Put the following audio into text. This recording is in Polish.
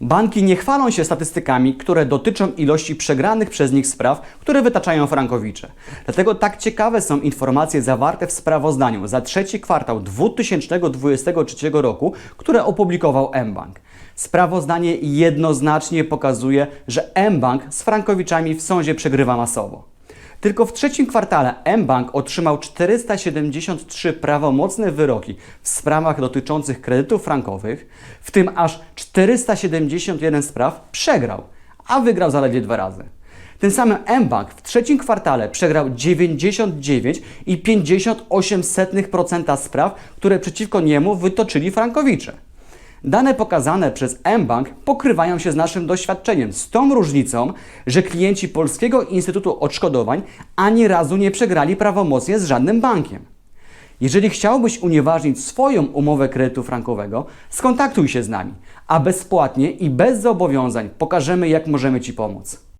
Banki nie chwalą się statystykami, które dotyczą ilości przegranych przez nich spraw, które wytaczają frankowicze. Dlatego tak ciekawe są informacje zawarte w sprawozdaniu za trzeci kwartał 2023 roku, które opublikował mBank. Sprawozdanie jednoznacznie pokazuje, że mBank z frankowiczami w sądzie przegrywa masowo. Tylko w trzecim kwartale mBank otrzymał 473 prawomocne wyroki w sprawach dotyczących kredytów frankowych, w tym aż 471 spraw przegrał, a wygrał zaledwie dwa razy. Tym samym mBank w trzecim kwartale przegrał 99,58% spraw, które przeciwko niemu wytoczyli frankowicze. Dane pokazane przez mBank pokrywają się z naszym doświadczeniem, z tą różnicą, że klienci Polskiego Instytutu Odszkodowań ani razu nie przegrali prawomocnie z żadnym bankiem. Jeżeli chciałbyś unieważnić swoją umowę kredytu frankowego, skontaktuj się z nami, a bezpłatnie i bez zobowiązań pokażemy, jak możemy Ci pomóc.